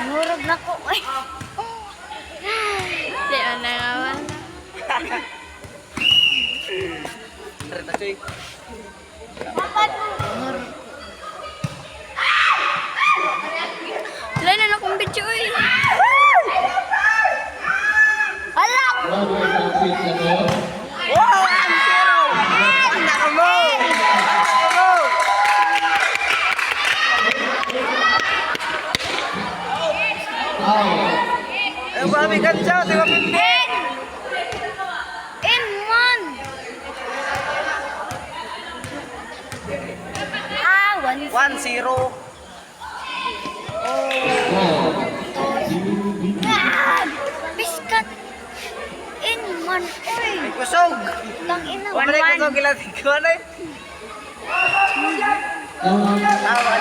Nangurog na ko. Ay. Di man na nga wala. Rita Choy. Wala na akong video eh. Hala! Wow! Ang babi ka siya, di ba? In one! Ah, one. 1-0. Ah! Biskat! In one. Uy! Kusog! Tang ina. Ano yung kusog ilang tigwan eh? Tawa niya.